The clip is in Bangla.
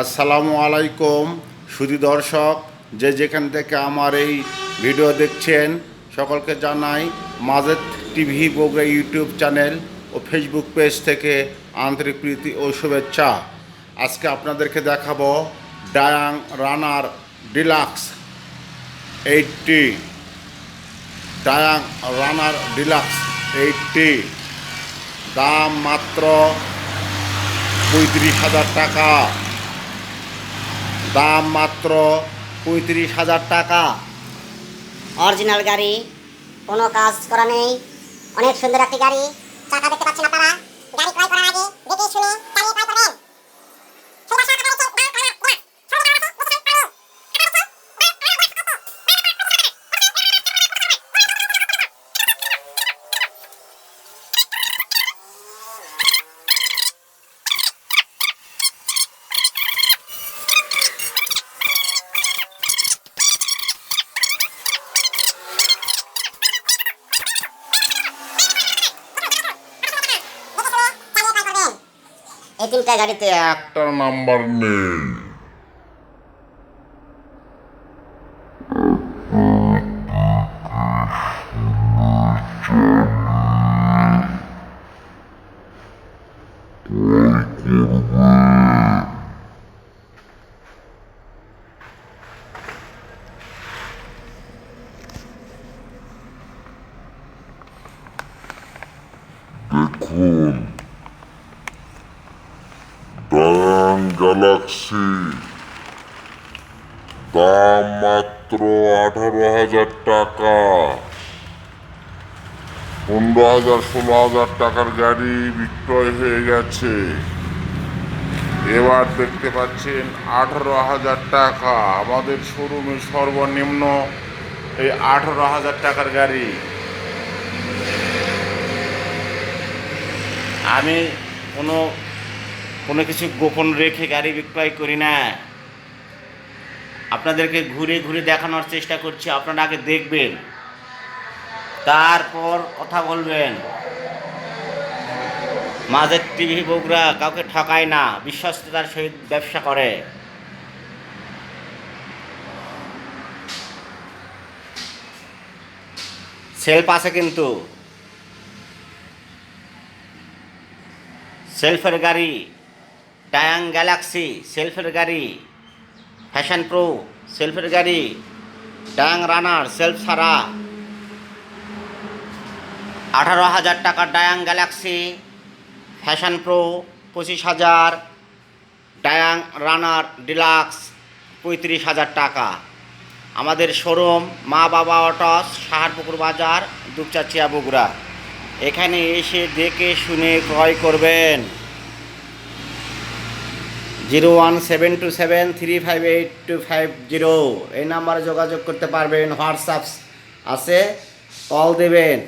আসসালামু আলাইকুম। সুধী দর্শক, যে যেখান থেকে আমার এই ভিডিও দেখছেন, সকলকে জানাই Majed TV Bogura YouTube channel ও ফেসবুক পেজ থেকে আন্তরিক প্রীতি ও শুভেচ্ছা। আজকে আপনাদেরকে দেখাবো Dayang Runner Deluxe eighty. Dayang Runner Deluxe eighty. দাম মাত্র পঁয়ত্রিশ হাজার টাকা। দাম মাত্র পঁয়ত্রিশ হাজার টাকা। অরিজিনাল গাড়ি, কোনো কাজ করা নেই। অনেক সুন্দর একটি গাড়ি। চাকা দেখতে পাচ্ছেন আপনারা? গাড়ি ক্রয় করার আগে দেখে শুনে গাড়ি ক্রয় করবেন এই তিনটা গাড়িতে একটা নাম্বার নেই দেখুন গ্যালাক্সি দাম মাত্র আঠারো হাজার টাকা। পনেরো হাজার, ষোলো হাজার টাকার গাড়ি বিক্রয় হয়ে গেছে। এবার দেখতে পাচ্ছেন আঠারো হাজার টাকা। আমাদের শোরুমে সর্বনিম্ন এই আঠারো হাজার টাকার গাড়ি। আমি কোনো কোনো কিছু গোপন রেখে গাড়ি বিক্রয় করি না। আপনাদেরকে ঘুরে ঘুরে দেখানোর চেষ্টা করছি, আপনারা আগে দেখবেন। তারপর কথা বলবেন। মাঝের টিভি বগুড়া কাউকে ঠকায় না, বিশ্বস্ততার সহিত ব্যবসা করে। সেলফ আছে কিন্তু। সেলফের গাড়ি ডায়াং গ্যালাক্সি সেলফের গাড়ি ফ্যাশন প্রো সেলফের গাড়ি ডায়াং রানার সেলফ ছাড়া আঠারো হাজার টাকার ডায়াং গ্যালাক্সি ফ্যাশন প্রো পঁচিশ হাজার ডায়াং রানার ডিলাক্স পঁয়ত্রিশ হাজার টাকা। আমাদের শোরুম মা বাবা অটস, সাহারপুকুর বাজার, দুপচাচিয়া বগুড়া। এখানে এসে দেখে শুনে ক্রয় করবেন। Zero one seven two seven three five eight two five zero এই নাম্বারে যোগাযোগ করতে পারবেন, হোয়াটসঅ্যাপস আছে, কল দেবেন।